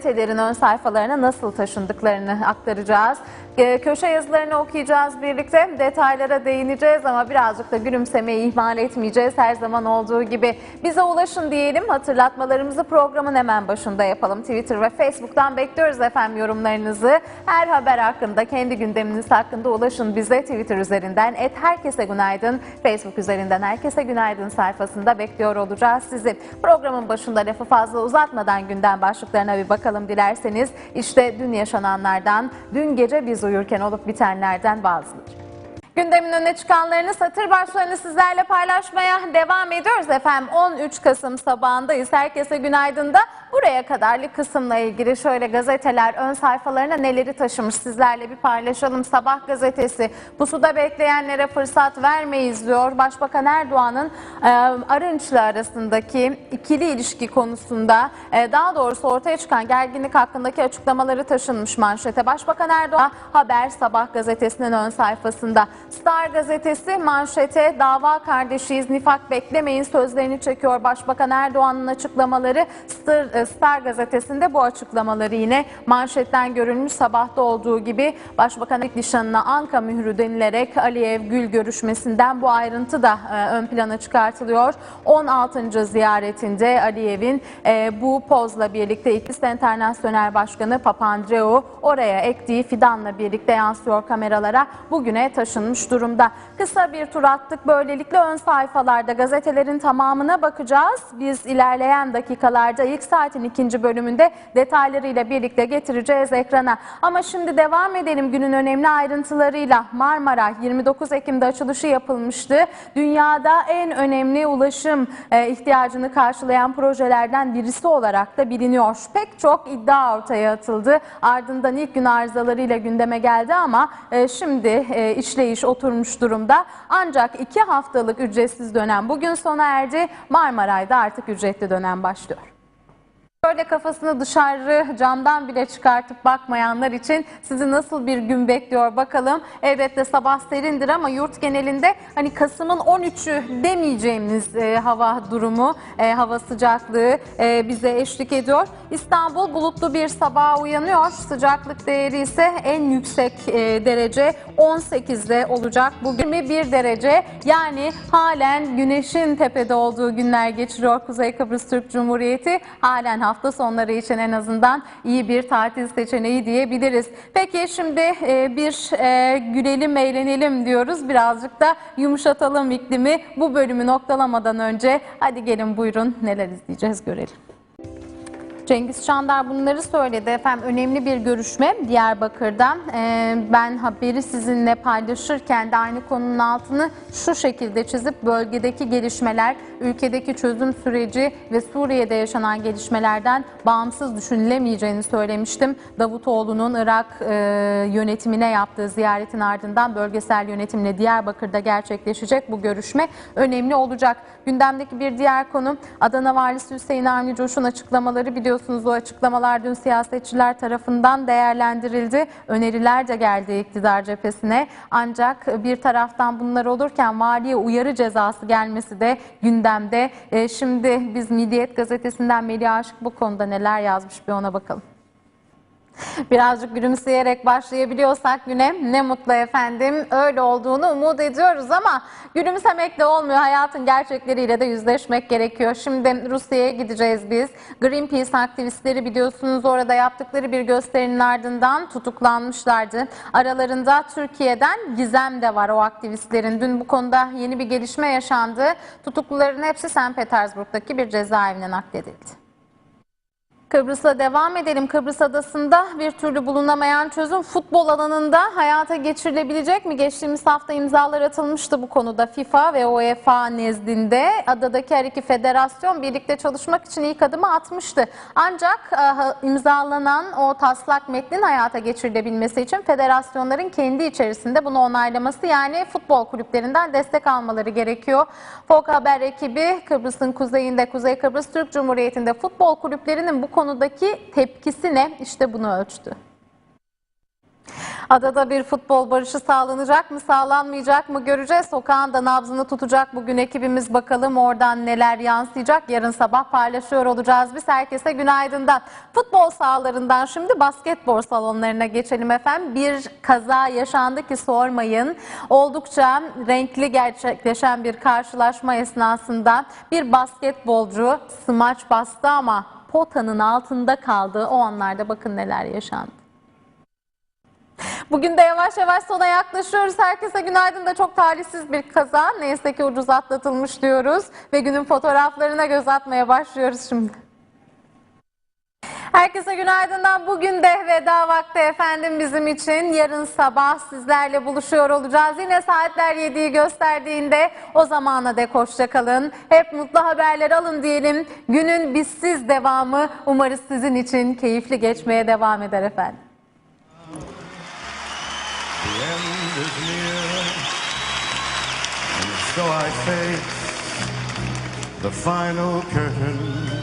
gazetelerin ön sayfalarına nasıl taşındıklarını aktaracağız. Ee, Köşe yazılarını okuyacağız birlikte. Detaylara değineceğiz ama birazcık da gülümsemeyi ihmal etmeyeceğiz. Her zaman olduğu gibi bize ulaşın diyelim. Hatırlatmalarımızı programın hemen başında yapalım. Twitter ve Facebook'tan bekliyoruz efendim yorumlarınızı. Her haber hakkında, kendi gündeminiz hakkında ulaşın bize Twitter üzerinden. Et herkese günaydın. Facebook üzerinden herkese günaydın sayfasında bekliyor olacağız sizi. Programın başında lafı fazla uzatmadan gündem başlıklarına bir bakalım dilerseniz. İşte dün yaşananlardan, dün gece biz uyurken olup bitenlerden bazıları. Gündemin öne çıkanlarını satır başlarını sizlerle paylaşmaya devam ediyoruz efendim. 13 Kasım sabahındayız. Herkese günaydın da buraya kadarlık kısımla ilgili şöyle gazeteler ön sayfalarına neleri taşımış sizlerle bir paylaşalım. Sabah gazetesi pusuda bekleyenlere fırsat vermeyiz diyor. Başbakan Erdoğan'ın e, Arınç'la arasındaki ikili ilişki konusunda e, daha doğrusu ortaya çıkan gerginlik hakkındaki açıklamaları taşınmış manşete. Başbakan Erdoğan Haber Sabah gazetesinin ön sayfasında. Star gazetesi manşete dava kardeşiyiz nifak beklemeyin sözlerini çekiyor. Başbakan Erdoğan'ın açıklamaları Star, Star gazetesinde bu açıklamaları yine manşetten görülmüş sabahta olduğu gibi Başbakan nişanına Anka mührü denilerek Aliyev Gül görüşmesinden bu ayrıntı da e, ön plana çıkartılıyor. 16. ziyaretinde Aliyev'in e, bu pozla birlikte İkisi Enternasyonel Başkanı Papandreou oraya ektiği fidanla birlikte yansıyor kameralara. Bugüne taşınmış durumda. Kısa bir tur attık. Böylelikle ön sayfalarda gazetelerin tamamına bakacağız. Biz ilerleyen dakikalarda ilk saatin ikinci bölümünde detaylarıyla birlikte getireceğiz ekrana. Ama şimdi devam edelim günün önemli ayrıntılarıyla. Marmara 29 Ekim'de açılışı yapılmıştı. Dünyada en önemli ulaşım e, ihtiyacını karşılayan projelerden birisi olarak da biliniyor. Pek çok iddia ortaya atıldı. Ardından ilk gün arızalarıyla gündeme geldi ama e, şimdi e, işleyiş oturmuş durumda. Ancak iki haftalık ücretsiz dönem bugün sona erdi. Marmaray'da artık ücretli dönem başlıyor. Böyle kafasını dışarı camdan bile çıkartıp bakmayanlar için sizi nasıl bir gün bekliyor bakalım. Elbette sabah serindir ama yurt genelinde hani Kasım'ın 13'ü demeyeceğimiz e, hava durumu, e, hava sıcaklığı e, bize eşlik ediyor. İstanbul bulutlu bir sabaha uyanıyor. Sıcaklık değeri ise en yüksek e, derece 18'de olacak. Bugün 21 derece yani halen güneşin tepede olduğu günler geçiriyor Kuzey Kıbrıs Türk Cumhuriyeti. Halen hafta sonları için en azından iyi bir tatil seçeneği diyebiliriz. Peki şimdi e, bir e, gülelim eğlenelim diyoruz. Birazcık da yumuşatalım iklimi. Bu bölümü noktalamadan önce hadi gelin buyurun neler izleyeceğiz görelim. Cengiz Çandar bunları söyledi. Efendim önemli bir görüşme Diyarbakır'dan. Ee, ben haberi sizinle paylaşırken de aynı konunun altını şu şekilde çizip bölgedeki gelişmeler, ülkedeki çözüm süreci ve Suriye'de yaşanan gelişmelerden bağımsız düşünülemeyeceğini söylemiştim. Davutoğlu'nun Irak e, yönetimine yaptığı ziyaretin ardından bölgesel yönetimle Diyarbakır'da gerçekleşecek bu görüşme önemli olacak. Gündemdeki bir diğer konu Adana Valisi Hüseyin Avni Coş'un açıklamaları biliyorsunuz o açıklamalar dün siyasetçiler tarafından değerlendirildi. Öneriler de geldi iktidar cephesine. Ancak bir taraftan bunlar olurken valiye uyarı cezası gelmesi de gündemde. E, şimdi biz Milliyet gazetesinden Melih Aşık bu konuda neler yazmış bir ona bakalım. Birazcık gülümseyerek başlayabiliyorsak güne ne mutlu efendim. Öyle olduğunu umut ediyoruz ama gülümsemekle olmuyor. Hayatın gerçekleriyle de yüzleşmek gerekiyor. Şimdi Rusya'ya gideceğiz biz. Greenpeace aktivistleri biliyorsunuz orada yaptıkları bir gösterinin ardından tutuklanmışlardı. Aralarında Türkiye'den Gizem de var o aktivistlerin. Dün bu konuda yeni bir gelişme yaşandı. Tutukluların hepsi St. Petersburg'daki bir cezaevine nakledildi. Kıbrıs'a devam edelim. Kıbrıs Adası'nda bir türlü bulunamayan çözüm futbol alanında hayata geçirilebilecek mi? Geçtiğimiz hafta imzalar atılmıştı bu konuda FIFA ve UEFA nezdinde. Adadaki her iki federasyon birlikte çalışmak için ilk adımı atmıştı. Ancak e, imzalanan o taslak metnin hayata geçirilebilmesi için federasyonların kendi içerisinde bunu onaylaması yani futbol kulüplerinden destek almaları gerekiyor. Fok Haber ekibi Kıbrıs'ın kuzeyinde Kuzey Kıbrıs Türk Cumhuriyeti'nde futbol kulüplerinin bu konudaki tepkisi ne? İşte bunu ölçtü. Adada bir futbol barışı sağlanacak mı sağlanmayacak mı göreceğiz. Sokağın da nabzını tutacak bugün ekibimiz bakalım oradan neler yansıyacak. Yarın sabah paylaşıyor olacağız biz herkese günaydın'dan. Futbol sahalarından şimdi basketbol salonlarına geçelim efendim. Bir kaza yaşandı ki sormayın. Oldukça renkli gerçekleşen bir karşılaşma esnasında bir basketbolcu smaç bastı ama potanın altında kaldı. O anlarda bakın neler yaşandı. Bugün de yavaş yavaş sona yaklaşıyoruz. Herkese günaydın da çok talihsiz bir kaza. Neyse ki ucuz atlatılmış diyoruz. Ve günün fotoğraflarına göz atmaya başlıyoruz şimdi. Herkese günaydın'dan bugün de veda vakti efendim bizim için. Yarın sabah sizlerle buluşuyor olacağız. Yine saatler 7'yi gösterdiğinde o zamana dek hoşça kalın. Hep mutlu haberler alın diyelim. Günün bizsiz devamı umarız sizin için keyifli geçmeye devam eder efendim. So I face the final curtain.